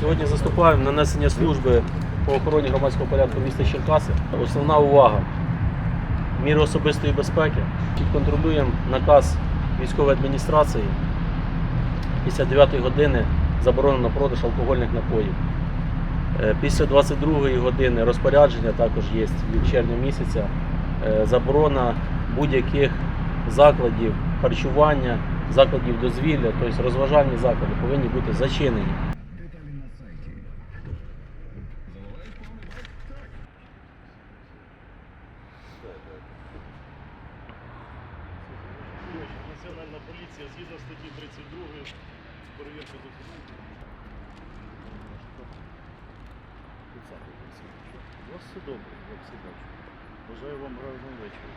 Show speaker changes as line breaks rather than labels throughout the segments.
Сьогодні заступаємо на несення служби по охороні громадського порядку міста Черкаси. Основна увага міри особистої безпеки. Контролюємо наказ військової адміністрації. Після 9 години заборонено продаж алкогольних напоїв. Е, Після 22 години розпорядження також є від червня місяця. Е, Заборона будь-яких закладів харчування, закладів дозвілля, тобто розважальні заклади повинні бути зачинені.
Національна поліція згідно статті 32 перевірка документів. У вас все добре, я все бачу. Бажаю вам гарного вечора.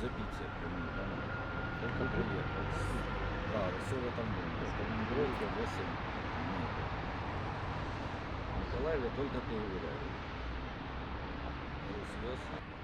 забитие. Только приехал. Да, ну, все в этом году. Сталинградке 8 дней. В Николаеве только переверяю. Рус вез.